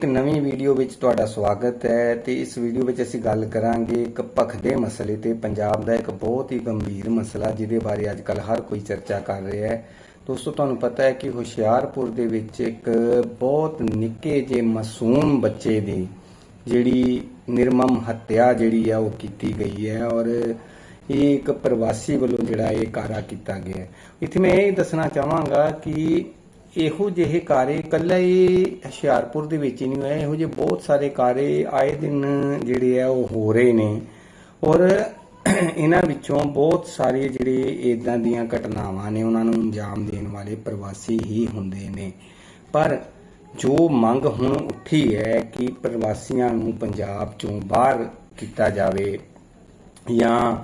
ਇੱਕ ਨਵੀਂ ਵੀਡੀਓ ਵਿੱਚ ਤੁਹਾਡਾ ਸਵਾਗਤ ਹੈ ਤੇ ਇਸ ਵੀਡੀਓ ਵਿੱਚ ਅਸੀਂ ਗੱਲ ਕਰਾਂਗੇ ਇੱਕ ਭਖਦੇ ਮਸਲੇ ਤੇ ਪੰਜਾਬ ਦਾ ਇੱਕ ਬਹੁਤ ਹੀ ਗੰਭੀਰ ਮਸਲਾ ਜਿਹਦੇ ਬਾਰੇ ਅੱਜ ਕੱਲ ਹਰ ਕੋਈ ਚਰਚਾ ਕਰ ਰਿਹਾ ਹੈ। ਦੋਸਤੋ, ਤੁਹਾਨੂੰ ਪਤਾ ਹੈ ਕਿ ਹੁਸ਼ਿਆਰਪੁਰ ਦੇ ਵਿੱਚ ਇੱਕ ਬਹੁਤ ਨਿੱਕੇ ਜਿਹੇ ਮਾਸੂਮ ਬੱਚੇ ਦੀ ਜਿਹੜੀ ਨਿਰਮਮ ਹੱਤਿਆ ਜਿਹੜੀ ਆ ਉਹ ਕੀਤੀ ਗਈ ਹੈ ਔਰ ਇਹ ਇੱਕ ਪ੍ਰਵਾਸੀ ਵੱਲੋਂ ਜਿਹੜਾ ਇਹ ਕਾਰਾ ਕੀਤਾ ਗਿਆ ਹੈ। ਇੱਥੇ ਮੈਂ ਇਹ ਦੱਸਣਾ ਚਾਹਾਂਗਾ ਕਿ ਇਹੋ ਜਿਹੇ ਕਾਰੇ ਇਕੱਲਾ ਹੀ ਹੁਸ਼ਿਆਰਪੁਰ ਦੇ ਵਿੱਚ ਹੀ ਨਹੀਂ ਹੋਇਆ ਇਹੋ ਜਿਹੇ ਬਹੁਤ ਸਾਰੇ ਕਾਰੇ ਆਏ ਦਿਨ ਜਿਹੜੇ ਆ ਉਹ ਹੋ ਰਹੇ ਨੇ। ਔਰ ਇਹਨਾਂ ਵਿੱਚੋਂ ਬਹੁਤ ਸਾਰੇ ਜਿਹੜੇ ਇਦਾਂ ਦੀਆਂ ਘਟਨਾਵਾਂ ਨੇ, ਉਹਨਾਂ ਨੂੰ ਅੰਜਾਮ ਦੇਣ ਵਾਲੇ ਪ੍ਰਵਾਸੀ ਹੀ ਹੁੰਦੇ ਨੇ। ਪਰ ਜੋ ਮੰਗ ਹੁਣ ਉੱਠੀ ਹੈ ਕਿ ਪ੍ਰਵਾਸੀਆਂ ਨੂੰ ਪੰਜਾਬ ਚੋਂ ਬਾਹਰ ਕੀਤਾ ਜਾਵੇ ਜਾਂ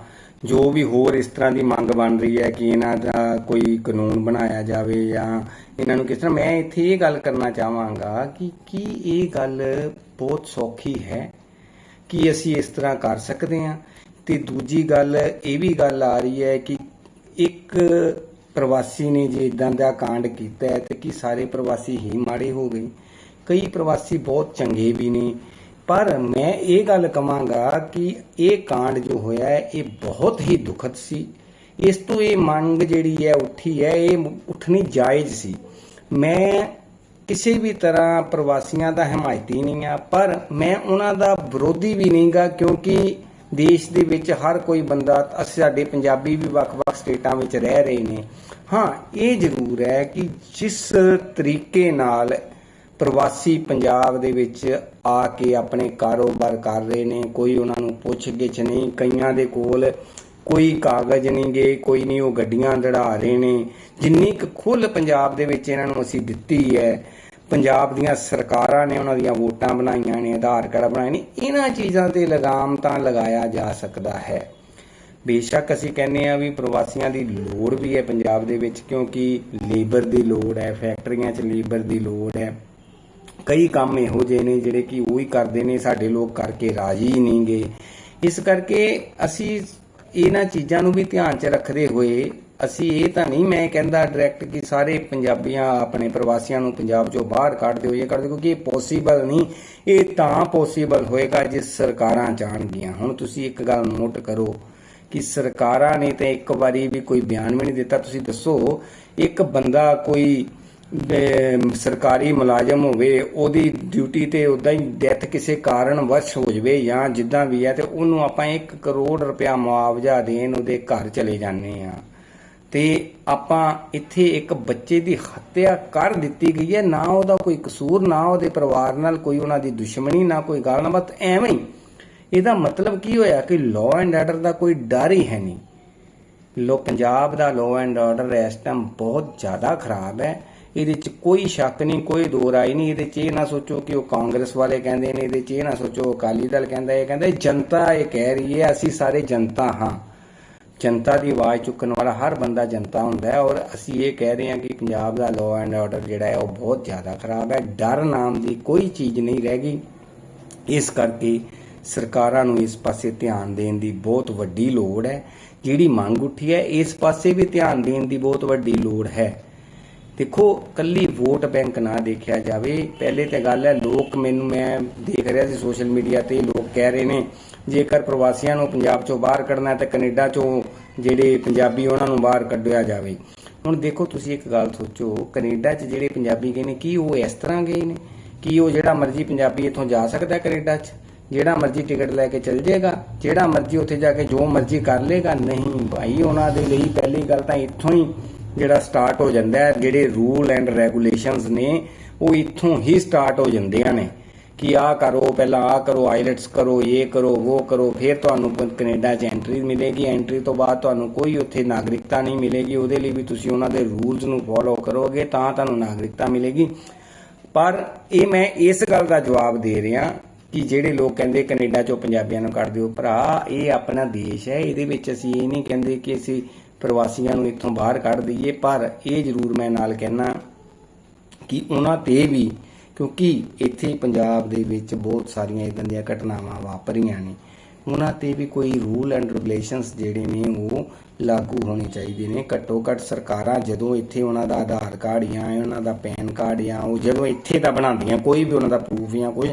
ਜੋ ਵੀ ਹੋਰ ਇਸ ਤਰ੍ਹਾਂ ਦੀ ਮੰਗ ਬਣ ਰਹੀ ਹੈ ਕਿ ਇਹਨਾਂ ਦਾ ਕੋਈ ਕਾਨੂੰਨ ਬਣਾਇਆ ਜਾਵੇ ਜਾਂ ਇਹਨਾਂ ਨੂੰ ਕਿਸ ਤਰ੍ਹਾਂ, ਮੈਂ ਇੱਥੇ ਇਹ ਗੱਲ ਕਰਨਾ ਚਾਹਾਂਗਾ ਕਿ ਕੀ ਇਹ ਗੱਲ ਬਹੁਤ ਸੌਖੀ ਹੈ ਕਿ ਅਸੀਂ ਇਸ ਤਰ੍ਹਾਂ ਕਰ ਸਕਦੇ ਹਾਂ? ਤੇ ਦੂਜੀ ਗੱਲ ਇਹ ਵੀ ਗੱਲ ਆ ਰਹੀ ਹੈ ਕਿ ਇੱਕ ਪ੍ਰਵਾਸੀ ਨੇ ਜੇ ਇਦਾਂ ਦਾ ਕਾਂਡ ਕੀਤਾ ਹੈ ਤੇ ਕੀ ਸਾਰੇ ਪ੍ਰਵਾਸੀ ਹੀ ਮਾੜੇ ਹੋ ਗਏ? ਕਈ ਪ੍ਰਵਾਸੀ ਬਹੁਤ ਚੰਗੇ ਵੀ ਨੇ ਪਰ ਮੈਂ ਇਹ ਗੱਲ ਕਵਾਂਗਾ ਕਿ ਇਹ ਕਾਂਡ ਜੋ ਹੋਇਆ ਹੈ, ਇਹ ਬਹੁਤ ਹੀ ਦੁਖਦ ਸੀ। ਇਸ ਤੋਂ ਇਹ ਮੰਗ ਜਿਹੜੀ ਹੈ, ਉੱਠੀ ਹੈ, ਇਹ ਉੱਠਣੀ ਜਾਇਜ਼ ਸੀ। ਮੈਂ ਕਿਸੇ ਵੀ ਤਰ੍ਹਾਂ ਪ੍ਰਵਾਸੀਆਂ ਦਾ ਹਮਾਇਤੀ ਨਹੀਂ ਆ ਪਰ ਮੈਂ ਉਹਨਾਂ ਦਾ ਵਿਰੋਧੀ ਵੀ ਨਹੀਂਗਾ ਕਿਉਂਕਿ ਦੇਸ਼ ਦੇ ਵਿੱਚ ਹਰ ਕੋਈ ਬੰਦਾ, ਅਸੀਂ, ਸਾਡੇ ਪੰਜਾਬੀ ਵੀ ਵੱਖ-ਵੱਖ ਸਟੇਟਾਂ ਵਿੱਚ ਰਹਿ ਰਹੇ ਨੇ। ਹਾਂ, ਇਹ ਜ਼ਰੂਰ ਹੈ ਕਿ ਜਿਸ ਤਰੀਕੇ ਨਾਲ ਪ੍ਰਵਾਸੀ ਪੰਜਾਬ ਦੇ ਵਿੱਚ ਆ ਕੇ ਆਪਣੇ ਕਾਰੋਬਾਰ ਕਰ ਰਹੇ ਨੇ। ਕੋਈ ਉਹਨਾਂ ਨੂੰ ਪੁੱਛ ਗਿੱਛ ਨਹੀਂ। ਕਈਆਂ ਦੇ ਕੋਲ ਕੋਈ ਕਾਗਜ਼ ਨਹੀਂ ਗਏ ਕੋਈ ਨਹੀਂ, ਉਹ ਗੱਡੀਆਂ ਦੜਾ ਰਹੇ ਨੇ। ਜਿੰਨੀ ਕੁ ਖੁੱਲ ਪੰਜਾਬ ਦੇ ਵਿੱਚ ਇਹਨਾਂ ਨੂੰ ਅਸੀਂ ਦਿੱਤੀ ਹੈ, ਪੰਜਾਬ ਦੀਆਂ ਸਰਕਾਰਾਂ ਨੇ ਉਹਨਾਂ ਦੀਆਂ ਵੋਟਾਂ ਬਣਾਈਆਂ ਨੇ, ਆਧਾਰ ਕਾਰਡ ਬਣਾਏ ਨੇ, ਇਹਨਾਂ ਚੀਜ਼ਾਂ ਤੇ ਲਗਾਮ ਤਾਂ ਲਗਾਇਆ ਜਾ ਸਕਦਾ ਹੈ। ਬੇਸ਼ੱਕ ਅਸੀਂ ਕਹਿੰਦੇ ਆ ਵੀ ਪ੍ਰਵਾਸੀਆਂ ਦੀ ਲੋੜ ਵੀ ਹੈ ਪੰਜਾਬ ਦੇ ਵਿੱਚ, ਕਿਉਂਕਿ ਲੇਬਰ ਦੀ ਲੋੜ ਹੈ, ਫੈਕਟਰੀਆਂ 'ਚ ਲੇਬਰ ਦੀ ਲੋੜ ਹੈ ਕਈ ਕੰਮ ਇਹੋ ਜਿਹੇ ਨੇ ਜਿਹੜੇ ਕਿ ਉਹ ਹੀ ਕਰਦੇ ਨੇ, ਸਾਡੇ ਲੋਕ ਕਰਕੇ ਰਾਜੀ ਨਹੀਂਗੇ। ਇਸ ਕਰਕੇ ਅਸੀਂ ਇਹਨਾਂ ਚੀਜ਼ਾਂ ਨੂੰ ਵੀ ਧਿਆਨ 'ਚ ਰੱਖਦੇ ਹੋਏ ਅਸੀਂ ਇਹ ਤਾਂ ਨਹੀਂ ਮੈਂ ਕਹਿੰਦਾ ਡਾਇਰੈਕਟ ਕਿ ਸਾਰੇ ਪੰਜਾਬੀਆਂ ਆਪਣੇ ਪ੍ਰਵਾਸੀਆਂ ਨੂੰ ਪੰਜਾਬ 'ਚੋਂ ਬਾਹਰ ਕੱਢ ਦਿਓ, ਇਹ ਕਰ ਦਿਓ, ਕਿਉਂਕਿ ਇਹ ਪੋਸੀਬਲ ਨਹੀਂ। ਇਹ ਤਾਂ ਪੋਸੀਬਲ ਹੋਏਗਾ ਜੇ ਸਰਕਾਰਾਂ ਚਾਹਣਗੀਆਂ ਹੁਣ ਤੁਸੀਂ ਇੱਕ ਗੱਲ ਨੋਟ ਕਰੋ ਕਿ ਸਰਕਾਰਾਂ ਨੇ ਤਾਂ ਇੱਕ ਵਾਰੀ ਵੀ ਕੋਈ ਬਿਆਨ ਵੀ ਨਹੀਂ ਦਿੱਤਾ। ਤੁਸੀਂ ਦੱਸੋ, ਇੱਕ ਬੰਦਾ ਕੋਈ ਸਰਕਾਰੀ ਮੁਲਾਜ਼ਮ ਹੋਵੇ, ਉਹਦੀ ਡਿਊਟੀ ਤੇ ਉਦਾਂ ਹੀ ਡੈਥ ਕਿਸੇ ਕਾਰਨ ਵਸ਼ ਹੋ ਜਵੇ ਜਾਂ ਜਿੱਦਾਂ ਵੀ ਹੈ ਤੇ ਉਹਨੂੰ ਆਪਾਂ 1 ਕਰੋੜ ਰੁਪਇਆ ਮੁਆਵਜ਼ਾ ਦੇਣ ਉਹਦੇ ਘਰ ਚਲੇ ਜਾਂਦੇ ਆ ਤੇ ਆਪਾਂ ਇੱਥੇ ਇੱਕ ਬੱਚੇ ਦੀ ਹੱਤਿਆ ਕਰ ਦਿੱਤੀ ਗਈ ਹੈ, ਨਾ ਉਹਦਾ ਕੋਈ ਕਸੂਰ, ਨਾ ਉਹਦੇ ਪਰਿਵਾਰ ਨਾਲ ਕੋਈ ਉਹਨਾਂ ਦੀ ਦੁਸ਼ਮਣੀ, ਨਾ ਕੋਈ ਗੱਲ ਨਾ ਬਸ ਐਵੇਂ ਹੀ। ਇਹਦਾ ਮਤਲਬ ਕੀ ਹੋਇਆ ਕਿ ਲਾਅ ਐਂਡ ਆਰਡਰ ਦਾ ਕੋਈ ਡਰ ਹੀ ਹੈ ਨਹੀਂ। ਲੋ, ਪੰਜਾਬ ਦਾ ਲਾਅ ਐਂਡ ਆਰਡਰ ਇਸ ਟਾਈਮ ਬਹੁਤ ਜ਼ਿਆਦਾ ਖਰਾਬ ਹੈ। ਇਹਦੇ 'ਚ ਕੋਈ ਸ਼ੱਕ ਨਹੀਂ, ਕੋਈ ਦੋ ਰਾਏ ਨਹੀਂ, ਇਹਦੇ 'ਚ ਇਹ ਨਾ ਸੋਚੋ ਕਿ ਉਹ ਕਾਂਗਰਸ ਵਾਲੇ ਕਹਿੰਦੇ ਨੇ, ਇਹਦੇ 'ਚ ਇਹ ਨਾ ਸੋਚੋ ਅਕਾਲੀ ਦਲ ਕਹਿੰਦਾ, ਇਹ ਕਹਿੰਦਾ ਜਨਤਾ ਇਹ ਕਹਿ ਰਹੀ ਹੈ, ਅਸੀਂ ਸਾਰੇ ਜਨਤਾ ਹਾਂ। ਜਨਤਾ ਦੀ ਆਵਾਜ਼ ਚੁੱਕਣ ਵਾਲਾ ਹਰ ਬੰਦਾ ਜਨਤਾ ਹੁੰਦਾ ਹੈ ਔਰ ਅਸੀਂ ਇਹ ਕਹਿ ਰਹੇ ਹਾਂ ਕਿ ਪੰਜਾਬ ਦਾ ਲਾਅ ਐਂਡ ਆਰਡਰ ਜਿਹੜਾ ਹੈ ਉਹ ਬਹੁਤ ਜ਼ਿਆਦਾ ਖਰਾਬ ਹੈ, ਡਰ ਨਾਮ ਦੀ ਕੋਈ ਚੀਜ਼ ਨਹੀਂ ਰਹਿ ਗਈ। ਇਸ ਕਰਕੇ ਸਰਕਾਰਾਂ ਨੂੰ ਇਸ ਪਾਸੇ ਧਿਆਨ ਦੇਣ ਦੀ ਬਹੁਤ ਵੱਡੀ ਲੋੜ ਹੈ। ਜਿਹੜੀ ਮੰਗ ਉੱਠੀ ਹੈ, ਇਸ ਪਾਸੇ ਵੀ ਧਿਆਨ ਦੇਣ ਦੀ ਬਹੁਤ ਵੱਡੀ ਲੋੜ ਹੈ। ਦੇਖੋ, ਕੱਲੀ ਵੋਟ ਬੈਂਕ ਨਾ ਦੇਖਿਆ ਜਾਵੇ, ਪਹਿਲੇ ਤੇ ਗੱਲ ਹੈ, ਲੋਕ ਮੈਨੂੰ, ਮੈਂ ਦੇਖ ਰਿਹਾ ਸੀ ਸੋਸ਼ਲ ਮੀਡੀਆ ਤੇ ਲੋਕ ਕਹਿ ਰਹੇ ਨੇ, ਜੇਕਰ ਪ੍ਰਵਾਸੀਆਂ ਨੂੰ ਪੰਜਾਬ ਚੋਂ ਬਾਹਰ ਕੱਢਣਾ ਹੈ ਤਾਂ ਕੈਨੇਡਾ ਚੋਂ ਜਿਹੜੇ ਪੰਜਾਬੀ ਉਹਨਾਂ ਨੂੰ ਬਾਹਰ ਕੱਢਿਆ ਜਾਵੇ। ਹੁਣ ਦੇਖੋ, ਤੁਸੀਂ ਇੱਕ ਗੱਲ ਸੋਚੋ, ਕੈਨੇਡਾ 'ਚ ਜਿਹੜੇ ਪੰਜਾਬੀ ਗਏ ਨੇ, ਕੀ ਉਹ ਇਸ ਤਰ੍ਹਾਂ ਗਏ ਨੇ? ਕੀ ਉਹ ਜਿਹੜਾ ਮਰਜ਼ੀ ਪੰਜਾਬੀ ਇੱਥੋਂ ਜਾ ਸਕਦਾ ਹੈ ਕੈਨੇਡਾ 'ਚ? ਜਿਹੜਾ ਮਰਜ਼ੀ ਟਿਕਟ ਲੈ ਕੇ ਚੱਲ ਜਾਏਗਾ, ਜਿਹੜਾ ਮਰਜ਼ੀ ਉੱਥੇ ਜਾ ਕੇ ਜੋ ਮਰਜ਼ੀ ਕਰ ਲੇਗਾ ਨਹੀਂ ਭਾਈ, ਉਹਨਾਂ ਦੇ ਲਈ ਪਹਿਲੀ ਗੱਲ ਤਾਂ ਇੱਥੋਂ ਹੀ ਜਿਹੜਾ ਸਟਾਰਟ ਹੋ ਜਾਂਦਾ ਹੈ, ਜਿਹੜੇ ਰੂਲ ਐਂਡ ਰੈਗੂਲੇਸ਼ਨਸ ਨੇ, ਉਹ ਇੱਥੋਂ ਹੀ ਸਟਾਰਟ ਹੋ ਜਾਂਦੀਆਂ ਨੇ ਕਿ ਆਹ ਕਰੋ, ਪਹਿਲਾਂ ਆਹ ਕਰੋ ਆਈਲੈਟਸ ਕਰੋ, ਇਹ ਕਰੋ, ਉਹ ਕਰੋ, ਫਿਰ ਤੁਹਾਨੂੰ ਕੈਨੇਡਾ 'ਚ ਐਂਟਰੀ ਮਿਲੇਗੀ। ਐਂਟਰੀ ਤੋਂ ਬਾਅਦ ਤੁਹਾਨੂੰ ਕੋਈ ਉੱਥੇ ਨਾਗਰਿਕਤਾ ਨਹੀਂ ਮਿਲੇਗੀ। ਉਹਦੇ ਲਈ ਵੀ ਤੁਸੀਂ ਉਹਨਾਂ ਦੇ ਰੂਲਸ ਨੂੰ ਫੋਲੋ ਕਰੋਗੇ, ਤਾਂ ਤੁਹਾਨੂੰ ਨਾਗਰਿਕਤਾ ਮਿਲੇਗੀ। ਪਰ ਇਹ ਮੈਂ ਇਸ ਗੱਲ ਦਾ ਜਵਾਬ ਦੇ ਰਿਹਾ ਕਿ ਜਿਹੜੇ ਲੋਕ ਕਹਿੰਦੇ ਕੈਨੇਡਾ 'ਚੋਂ ਪੰਜਾਬੀਆਂ ਨੂੰ ਕੱਢ ਦਿਓ, ਭਰਾ, ਇਹ ਆਪਣਾ ਦੇਸ਼ ਹੈ, ਇਹਦੇ ਵਿੱਚ ਅਸੀਂ ਇਹ ਨਹੀਂ ਕਹਿੰਦੇ ਕਿ ਅਸੀਂ ਪ੍ਰਵਾਸੀਆਂ ਨੂੰ ਇੱਥੋਂ ਬਾਹਰ ਕੱਢ ਦਈਏ, ਪਰ ਇਹ ਜ਼ਰੂਰ ਮੈਂ ਨਾਲ ਕਹਿਣਾ ਕਿ ਉਹਨਾਂ ਤੇ ਵੀ, ਕਿਉਂਕਿ ਇੱਥੇ ਪੰਜਾਬ ਦੇ ਵਿੱਚ ਬਹੁਤ ਸਾਰੀਆਂ ਇਦਾਂ ਦੀਆਂ ਘਟਨਾਵਾਂ ਵਾਪਰੀਆਂ ਨੇ। ਉਹਨਾਂ ਤੇ ਵੀ ਕੋਈ ਰੂਲ ਐਂਡ ਰੈਗੂਲੇਸ਼ਨਸ ਜਿਹੜੇ ਨੇ ਉਹ ਲਾਗੂ ਹੋਣੇ ਚਾਹੀਦੇ ਨੇ। ਘੱਟੋ ਘੱਟ ਸਰਕਾਰਾਂ ਜਦੋਂ ਇੱਥੇ ਉਹਨਾਂ ਦਾ ਆਧਾਰ ਕਾਰਡ ਜਾਂ ਉਹਨਾਂ ਦਾ ਪੈਨ ਕਾਰਡ ਜਾਂ ਉਹ ਜਦੋਂ ਇੱਥੇ ਦਾ ਬਣਾਉਂਦੀਆਂ, ਕੋਈ ਵੀ ਉਹਨਾਂ ਦਾ ਪ੍ਰੂਫ ਜਾਂ ਕੁਝ,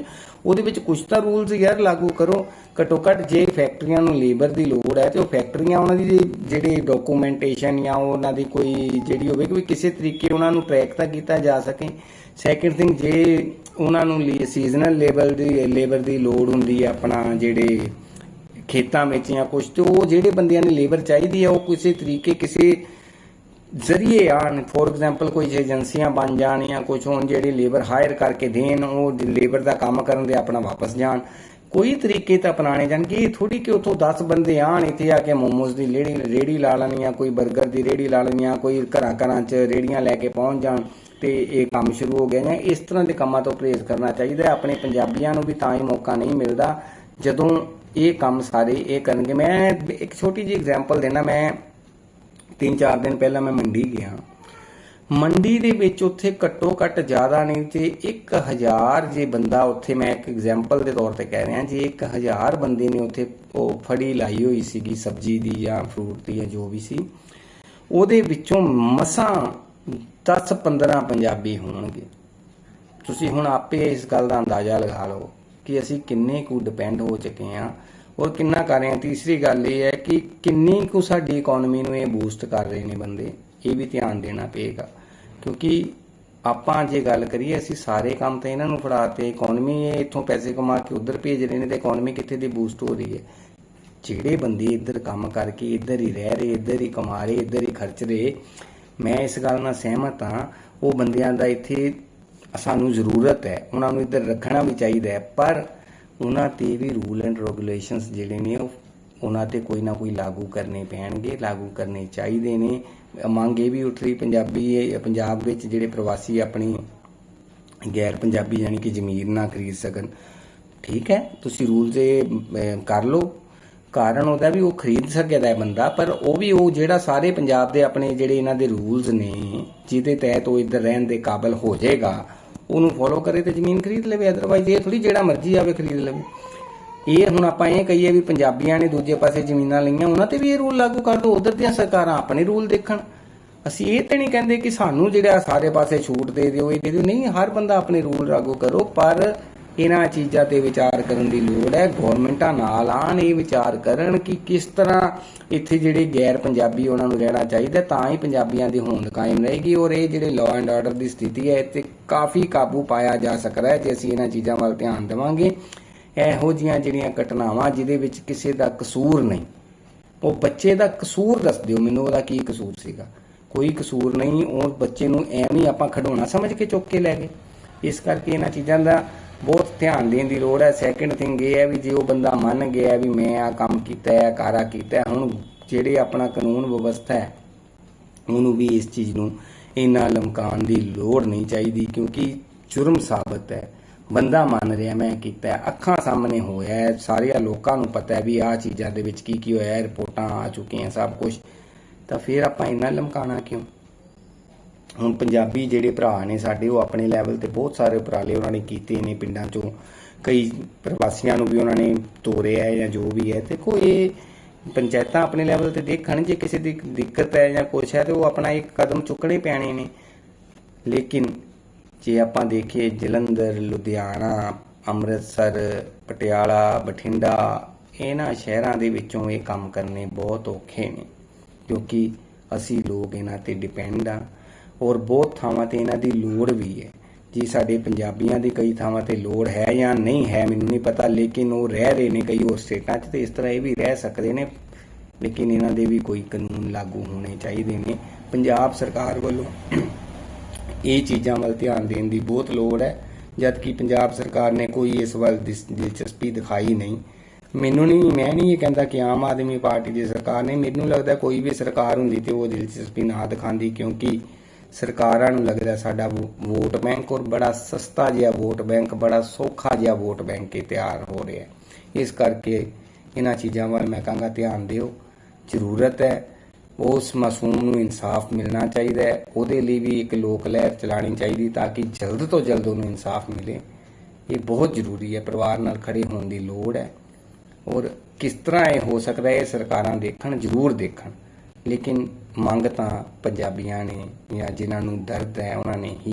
ਉਹਦੇ ਵਿੱਚ ਕੁਝ ਤਾਂ ਰੂਲਸ ਯਾਰ ਲਾਗੂ ਕਰੋ। ਘੱਟੋ ਘੱਟ ਜੇ ਫੈਕਟਰੀਆਂ ਨੂੰ ਲੇਬਰ ਦੀ ਲੋੜ ਹੈ ਤੇ ਉਹ ਫੈਕਟਰੀਆਂ ਉਹਨਾਂ ਦੀ ਜਿਹੜੇ ਡਾਕੂਮੈਂਟੇਸ਼ਨ ਜਾਂ ਉਹਨਾਂ ਦੀ ਕੋਈ ਜਿਹੜੀ ਹੋਵੇ ਕਿ ਵੀ ਕਿਸੇ ਤਰੀਕੇ ਉਹਨਾਂ ਨੂੰ ਟਰੈਕ ਤਾਂ ਕੀਤਾ ਜਾ ਸਕੇ। ਸੈਕਿੰਡ ਥਿੰਗ ਜੇ ਉਹਨਾਂ ਨੂੰ ਸੀਜ਼ਨਲ ਲੇਬਰ ਦੀ ਲੇਬਰ ਦੀ ਲੋੜ ਹੁੰਦੀ ਹੈ, ਆਪਣਾ ਜਿਹੜੇ ਖੇਤਾਂ ਵਿੱਚ ਜਾਂ ਕੁਝ ਤੇ ਉਹ ਜਿਹੜੇ ਬੰਦਿਆਂ ਨੇ ਲੇਬਰ ਚਾਹੀਦੀ ਹੈ, ਉਹ ਕਿਸੇ ਤਰੀਕੇ ਕਿਸੇ ਜ਼ਰੀਏ ਆਣ ਫੋਰ ਐਗਜ਼ਾਮਪਲ ਕੋਈ ਏਜੰਸੀਆਂ ਬਣ ਜਾਣ ਜਾਂ ਕੁਝ ਹੋਣ, ਜਿਹੜੀ ਲੇਬਰ ਹਾਇਰ ਕਰਕੇ ਦੇਣ, ਉਹ ਲੇਬਰ ਦਾ ਕੰਮ ਕਰਨ ਦੇ ਆਪਣਾ ਵਾਪਸ ਜਾਣ। ਕੋਈ ਤਰੀਕੇ ਤਾਂ ਅਪਣਾਣੇ ਜਾਣਗੇ। ਇਹ ਥੋੜੀ ਕਿ ਉਥੋਂ 10 ਬੰਦੇ ਆਣ ਇੱਥੇ ਆ ਕੇ ਮੋਮੋਸ ਦੀ ਰੇੜੀ ਰੇੜੀ ਲਾ ਲੈਣੀ ਜਾਂ ਕੋਈ 버ਗਰ ਦੀ ਰੇੜੀ ਲਾ ਲੈਣੀ ਜਾਂ ਕੋਈ ਘਰਾਂ ਘਰਾਂ 'ਚ ਰੇੜੀਆਂ ਲੈ ਕੇ ਪਹੁੰਚ ਜਾਣ ਤੇ ਇਹ ਕੰਮ ਸ਼ੁਰੂ ਹੋ ਗਿਆ ਜਾਂ ਇਸ ਤਰ੍ਹਾਂ ਦੇ ਕੰਮਾਂ ਤੋਂ ਪਰਹੇਜ਼ ਕਰਨਾ ਚਾਹੀਦਾ ਆਪਣੇ ਪੰਜਾਬੀਆਂ ਨੂੰ ਵੀ ਤਾਂ ਹੀ ਮੌਕਾ ਨਹੀਂ ਮਿਲਦਾ ਜਦੋਂ ਇਹ ਕੰਮ ਸਾਰੇ ਇਹ ਕਰਨਗੇ। ਮੈਂ ਇੱਕ ਛੋਟੀ ਜਿਹੀ ਐਗਜ਼ਾਮਪਲ ਦੇਣਾ, ਮੈਂ ਤਿੰਨ ਚਾਰ ਦਿਨ ਪਹਿਲਾਂ ਮੈਂ ਮੰਡੀ ਗਿਆ। ਮੰਡੀ ਦੇ ਵਿੱਚ ਉੱਥੇ ਘੱਟੋ ਘੱਟ ਜ਼ਿਆਦਾ ਨਹੀਂ ਤੇ 1000 ਜੇ ਬੰਦਾ ਉੱਥੇ, ਮੈਂ ਇੱਕ ਐਗਜ਼ਾਮਪਲ ਦੇ ਤੌਰ ਤੇ ਕਹਿ ਰਿਹਾ, ਜੇ 1000 ਬੰਦੇ ਨੇ ਉੱਥੇ ਉਹ ਫੜੀ ਲਾਈ ਹੋਈ ਸੀਗੀ, ਸਬਜ਼ੀ ਦੀ ਜਾਂ ਫਰੂਟ ਦੀ ਜਾਂ ਜੋ ਵੀ ਸੀ, ਉਹਦੇ ਵਿੱਚੋਂ ਮਸਾਂ 10 15 ਪੰਜਾਬੀ ਹੋਣਗੇ। ਤੁਸੀਂ ਹੁਣ ਆਪੇ ਇਸ ਗੱਲ ਦਾ ਅੰਦਾਜ਼ਾ ਲਗਾ ਲਓ। ਕਿ ਅਸੀਂ ਕਿੰਨੇ ਕੁ ਡਿਪੈਂਡ ਹੋ ਚੁੱਕੇ ਹਾਂ। ਔਰ ਕਿੰਨਾ ਕਰ ਰਹੇ ਹਾਂ। ਤੀਸਰੀ ਗੱਲ ਇਹ ਹੈ ਕਿ ਕਿੰਨੀ ਕੁ ਸਾਡੀ ਇਕਨੋਮੀ ਨੂੰ ਇਹ ਬੂਸਟ ਕਰ ਰਹੇ ਨੇ ਬੰਦੇ। ਇਹ ਵੀ ਧਿਆਨ ਦੇਣਾ ਪਏਗਾ। ਕਿਉਂਕਿ ਆਪਾਂ ਜੇ ਗੱਲ ਕਰੀਏ, ਅਸੀਂ ਸਾਰੇ ਕੰਮ ਤਾਂ ਇਹਨਾਂ ਨੂੰ ਫੜਾਤੇ ਇਕਨੋਮੀ ਇਹ ਇੱਥੋਂ ਪੈਸੇ ਕਮਾ ਕੇ ਉਧਰ ਭੇਜ ਰਹੇ ਨੇ ਤੇ ਇਕਨੋਮੀ ਕਿੱਥੇ ਦੀ ਬੂਸਟ ਹੋ ਰਹੀ ਹੈ? ਜਿਹੜੇ ਬੰਦੇ ਇੱਧਰ ਕੰਮ ਕਰਕੇ ਇੱਧਰ ਹੀ ਰਹਿ ਰਹੇ, ਇੱਧਰ ਹੀ ਕਮਾ ਰਹੇ, ਇੱਧਰ ਹੀ ਖਰਚ ਰਹੇ, ਮੈਂ ਇਸ ਗੱਲ ਨਾਲ ਸਹਿਮਤ ਹਾਂ। ਉਹ ਬੰਦਿਆਂ ਦਾ ਇੱਥੇ ਸਾਨੂੰ ਜ਼ਰੂਰਤ ਹੈ, ਉਹਨਾਂ ਨੂੰ ਇੱਧਰ ਰੱਖਣਾ ਵੀ ਚਾਹੀਦਾ ਹੈ, ਪਰ ਉਹਨਾਂ ਤੇ ਵੀ ਰੂਲ ਐਂਡ ਰੈਗੂਲੇਸ਼ਨਸ ਜਿਹੜੇ ਨੇ ਉਹ ਉਹਨਾਂ ਤੇ ਕੋਈ ਨਾ ਕੋਈ ਲਾਗੂ ਕਰਨੇ ਪੈਣਗੇ, ਲਾਗੂ ਕਰਨੇ ਚਾਹੀਦੇ ਨੇ। ਮੰਗ ਇਹ ਵੀ ਉੱਠ ਰਹੀ ਪੰਜਾਬੀ, ਪੰਜਾਬ ਵਿੱਚ ਜਿਹੜੇ ਪ੍ਰਵਾਸੀ ਆਪਣੀ ਗੈਰ ਪੰਜਾਬੀ ਯਾਨੀ ਕਿ ਜ਼ਮੀਨ ਨਾ ਖਰੀਦ ਸਕਣ, ਠੀਕ ਹੈ? ਤੁਸੀਂ ਰੂਲਸ ਇਹ ਕਰ ਲਓ। ਕਾਰਨ ਉਹਦਾ ਵੀ ਉਹ ਖਰੀਦ ਸਕਦਾ ਹੈ ਬੰਦਾ, ਪਰ ਉਹ ਵੀ ਉਹ ਜਿਹੜਾ ਸਾਰੇ ਪੰਜਾਬ ਦੇ ਆਪਣੇ ਜਿਹੜੇ ਇਹਨਾਂ ਦੇ ਰੂਲਸ ਨੇ, ਜਿਹਦੇ ਤਹਿਤ ਉਹ ਇੱਧਰ ਰਹਿਣ ਦੇ ਕਾਬਲ ਹੋ ਜਾਏਗਾ ਉਹਨੂੰ ਫੋਲੋ ਕਰੇ ਤੇ ਜ਼ਮੀਨ ਖਰੀਦ ਲਵੇ ਅਦਰਵਾਈਜ਼ ਇਹ ਥੋੜੀ ਜਿਹੜਾ ਮਰਜ਼ੀ ਆਵੇ ਖਰੀਦ ਲਵੇ। ਇਹ ਹੁਣ ਆਪਾਂ ਇਹ ਕਹੀਏ ਵੀ ਪੰਜਾਬੀਆਂ ਨੇ ਦੂਜੇ ਪਾਸੇ ਜ਼ਮੀਨਾਂ ਲਈਆਂ, ਉਹਨਾਂ ਤੇ ਵੀ ਇਹ ਰੂਲ ਲਾਗੂ ਕਰ ਦਿਓ ਉਧਰ ਦੀਆਂ ਸਰਕਾਰਾਂ ਆਪਣੇ ਰੂਲ ਦੇਖਣ। ਅਸੀਂ ਇਹ ਤੇ ਨਹੀਂ ਕਹਿੰਦੇ ਕਿ ਸਾਨੂੰ ਜਿਹੜਾ ਸਾਰੇ ਪਾਸੇ ਛੂਟ ਦੇ ਦਿਓ, ਇਹ ਦੇ ਦਿਓ। ਨਹੀਂ, ਹਰ ਬੰਦਾ ਆਪਣੇ ਰੂਲ ਲਾਗੂ ਕਰੋ, ਪਰ ਇਹਨਾਂ ਚੀਜ਼ਾਂ ਤੇ ਵਿਚਾਰ ਕਰਨ ਦੀ ਲੋੜ ਹੈ। ਗਵਰਨਮੈਂਟਾਂ ਨਾਲ ਆਣ ਇਹ ਵਿਚਾਰ ਕਰਨ ਕਿ ਕਿਸ ਤਰ੍ਹਾਂ ਇੱਥੇ ਜਿਹੜੇ ਗੈਰ ਪੰਜਾਬੀ ਉਹਨਾਂ ਨੂੰ ਰਹਿਣਾ ਚਾਹੀਦਾ ਤਾਂ ਹੀ ਪੰਜਾਬੀਆਂ ਦੀ ਹੋਂਦ ਕਾਇਮ ਰਹੇਗੀ ਔਰ ਇਹ ਜਿਹੜੇ ਲਾਅ ਐਂਡ ਆਰਡਰ ਦੀ ਸਥਿਤੀ ਹੈ, ਇੱਥੇ ਕਾਫੀ ਕਾਬੂ ਪਾਇਆ ਜਾ ਸਕਦਾ ਹੈ ਜੇ ਅਸੀਂ ਇਹਨਾਂ ਚੀਜ਼ਾਂ ਵੱਲ ਧਿਆਨ ਦੇਵਾਂਗੇ। ਇਹੋ ਜੀਆਂ ਜਿਹੜੀਆਂ ਘਟਨਾਵਾਂ ਜਿਹਦੇ ਵਿੱਚ ਕਿਸੇ ਦਾ ਕਸੂਰ ਨਹੀਂ। ਉਹ ਬੱਚੇ ਦਾ ਕਸੂਰ ਦੱਸ ਦਿਓ, ਮੈਨੂੰ ਉਹਦਾ ਕੀ ਕਸੂਰ ਸੀਗਾ? ਕੋਈ ਕਸੂਰ ਨਹੀਂ, ਉਹ ਬੱਚੇ ਨੂੰ ਐਵੇਂ ਆਪਾਂ ਖਡਾਉਣਾ ਸਮਝ ਕੇ ਚੁੱਕ ਕੇ ਲੈ ਗਏ। ਇਸ ਕਰਕੇ ਇਹਨਾਂ ਚੀਜ਼ਾਂ ਦਾ ਬਹੁਤ ਧਿਆਨ ਦੇਣ ਦੀ ਲੋੜ ਹੈ। ਸੈਕੰਡ ਥਿੰਗ ਇਹ ਹੈ ਵੀ ਜੇ ਉਹ ਬੰਦਾ ਮੰਨ ਗਿਆ ਵੀ ਮੈਂ ਆ ਕੰਮ ਕੀਤਾ ਹੈ ਕਾਰਾ ਕੀਤਾ ਹੈ, ਹੁਣ ਜਿਹੜੇ ਆਪਣਾ ਕਾਨੂੰਨ ਵਿਵਸਥਾ ਹੈ, ਉਹਨੂੰ ਵੀ ਇਸ ਚੀਜ਼ ਨੂੰ ਇੰਨਾ ਲਮਕਾਉਣ ਦੀ ਲੋੜ ਨਹੀਂ ਚਾਹੀਦੀ ਕਿਉਂਕਿ ਜੁਰਮ ਸਾਬਤ ਹੈ। ਬੰਦਾ ਮੰਨ ਰਿਹਾ ਮੈਂ ਕੀਤਾ ਅੱਖਾਂ ਸਾਹਮਣੇ ਹੋਇਆ ਸਾਰਿਆਂ ਲੋਕਾਂ ਨੂੰ ਪਤਾ ਹੈ ਵੀ ਆਹ ਚੀਜ਼ਾਂ ਦੇ ਵਿੱਚ ਕੀ ਕੀ ਹੋਇਆ ਰਿਪੋਰਟਾਂ ਆ ਚੁੱਕੀਆਂ ਸਭ ਕੁਝ ਤਾਂ ਫਿਰ ਆਪਾਂ ਇੰਨਾ ਲਮਕਾਣਾ ਕਿਉਂ? ਹੁਣ ਪੰਜਾਬੀ ਜਿਹੜੇ ਭਰਾ ਨੇ ਸਾਡੇ, ਉਹ ਆਪਣੇ ਲੈਵਲ ਤੇ ਬਹੁਤ ਸਾਰੇ ਉਪਰਾਲੇ ਉਹਨਾਂ ਨੇ ਕੀਤੇ ਨੇ ਪਿੰਡਾਂ ਚੋਂ। ਕਈ ਪ੍ਰਵਾਸੀਆਂ ਨੂੰ ਵੀ ਉਹਨਾਂ ਨੇ ਤੋਰਿਆ ਹੈ ਜਾਂ ਜੋ ਵੀ ਹੈ। ਦੇਖੋ, ਇਹ ਪੰਚਾਇਤਾਂ ਆਪਣੇ ਲੈਵਲ ਤੇ ਦੇਖਣ ਜੇ ਕਿਸੇ ਦੀ ਦਿੱਕਤ ਹੈ ਜਾਂ ਕੁਛ ਹੈ ਤੇ ਉਹ ਆਪਣਾ ਇੱਕ ਕਦਮ ਚੁੱਕਣੇ ਪੈਣੇ ਨੇ। ਲੇਕਿਨ ਜੇ ਆਪਾਂ ਦੇਖੀਏ ਜਲੰਧਰ, ਲੁਧਿਆਣਾ, ਅੰਮ੍ਰਿਤਸਰ, ਪਟਿਆਲਾ, ਬਠਿੰਡਾ, ਇਹਨਾਂ ਸ਼ਹਿਰਾਂ ਦੇ ਵਿੱਚੋਂ ਇਹ ਕੰਮ ਕਰਨੇ ਬਹੁਤ ਔਖੇ ਨੇ। ਕਿਉਂਕਿ ਅਸੀਂ ਲੋਕ ਇਹਨਾਂ ਤੇ ਡਿਪੈਂਡ ਆ। ਔਰ ਬਹੁਤ ਥਾਵਾਂ ਤੇ ਇਹਨਾਂ ਦੀ ਲੋੜ ਵੀ ਹੈ। ਜੀ ਸਾਡੇ ਪੰਜਾਬੀਆਂ ਦੀ ਕਈ ਥਾਵਾਂ ਤੇ ਲੋੜ ਹੈ ਜਾਂ ਨਹੀਂ ਹੈ, ਮੈਨੂੰ ਨਹੀਂ ਪਤਾ, ਲੇਕਿਨ ਉਹ ਰਹਿ ਰਹੇ ਨੇ ਕਈ ਹੋਰ ਸਟੇਟਾਂ 'ਚ ਤੇ ਇਸ ਤਰ੍ਹਾਂ ਇਹ ਵੀ ਰਹਿ ਸਕਦੇ ਨੇ, ਲੇਕਿਨ ਇਹਨਾਂ ਦੇ ਵੀ ਕੋਈ ਕਾਨੂੰਨ ਲਾਗੂ ਹੋਣੇ ਚਾਹੀਦੇ ਨੇ। ਪੰਜਾਬ ਸਰਕਾਰ ਵੱਲੋਂ ਇਹ ਚੀਜ਼ਾਂ ਵੱਲ ਧਿਆਨ ਦੇਣ ਦੀ ਬਹੁਤ ਲੋੜ ਹੈ ਜਦ ਕਿ ਪੰਜਾਬ ਸਰਕਾਰ ਨੇ ਕੋਈ ਇਸ ਵੱਲ ਦਿਸ- ਦਿਲਚਸਪੀ ਦਿਖਾਈ ਨਹੀਂ। ਮੈਨੂੰ ਨਹੀਂ, ਮੈਂ ਨਹੀਂ ਇਹ ਕਹਿੰਦਾ ਕਿ ਆਮ ਆਦਮੀ ਪਾਰਟੀ ਦੀ ਸਰਕਾਰ ਨੇ ਮੈਨੂੰ ਲੱਗਦਾ ਕੋਈ ਵੀ ਸਰਕਾਰ ਹੁੰਦੀ ਤੇ ਉਹ ਦਿਲਚਸਪੀ ਨਾ ਦਿਖਾਉਂਦੀ, ਕਿਉਂਕਿ ਸਰਕਾਰਾਂ ਨੂੰ ਲੱਗਦਾ ਸਾਡਾ ਵੋ- ਵੋਟ ਬੈਂਕ, ਔਰ ਬੜਾ ਸਸਤਾ ਜਿਹਾ ਵੋਟ ਬੈਂਕ, ਬੜਾ ਸੌਖਾ ਜਿਹਾ ਵੋਟ ਬੈਂਕ ਇਹ ਤਿਆਰ ਹੋ ਰਿਹਾ ਇਸ ਕਰਕੇ ਇਹਨਾਂ ਚੀਜ਼ਾਂ ਵੱਲ ਮੈਂ ਕਹਾਂਗਾ ਧਿਆਨ ਦਿਓ। ਜ਼ਰੂਰਤ ਹੈ, ਉਸ ਮਾਸੂਮ ਨੂੰ ਇਨਸਾਫ ਮਿਲਣਾ ਚਾਹੀਦਾ ਹੈ। ਉਹਦੇ ਲਈ ਵੀ ਇੱਕ ਲੋਕ ਲਹਿਰ ਚਲਾਣੀ ਚਾਹੀਦੀ ਤਾਂ ਕਿ ਜਲਦ ਤੋਂ ਜਲਦ ਉਹਨੂੰ ਇਨਸਾਫ ਮਿਲੇ। ਇਹ ਬਹੁਤ ਜ਼ਰੂਰੀ ਹੈ, ਪਰਿਵਾਰ ਨਾਲ ਖੜੇ ਹੋਣ ਦੀ ਲੋੜ ਹੈ। ਔਰ ਕਿਸ ਤਰ੍ਹਾਂ ਇਹ ਹੋ ਸਕਦਾ ਹੈ, ਇਹ ਸਰਕਾਰਾਂ ਦੇਖਣ, ਜ਼ਰੂਰ ਦੇਖਣ। ਲੇਕਿਨ ਮੰਗ ਤਾਂ ਪੰਜਾਬੀਆਂ ਨੇ ਜਾਂ ਜਿਨ੍ਹਾਂ ਨੂੰ ਦਰਦ ਹੈ ਉਹਨਾਂ ਨੇ ਹੀ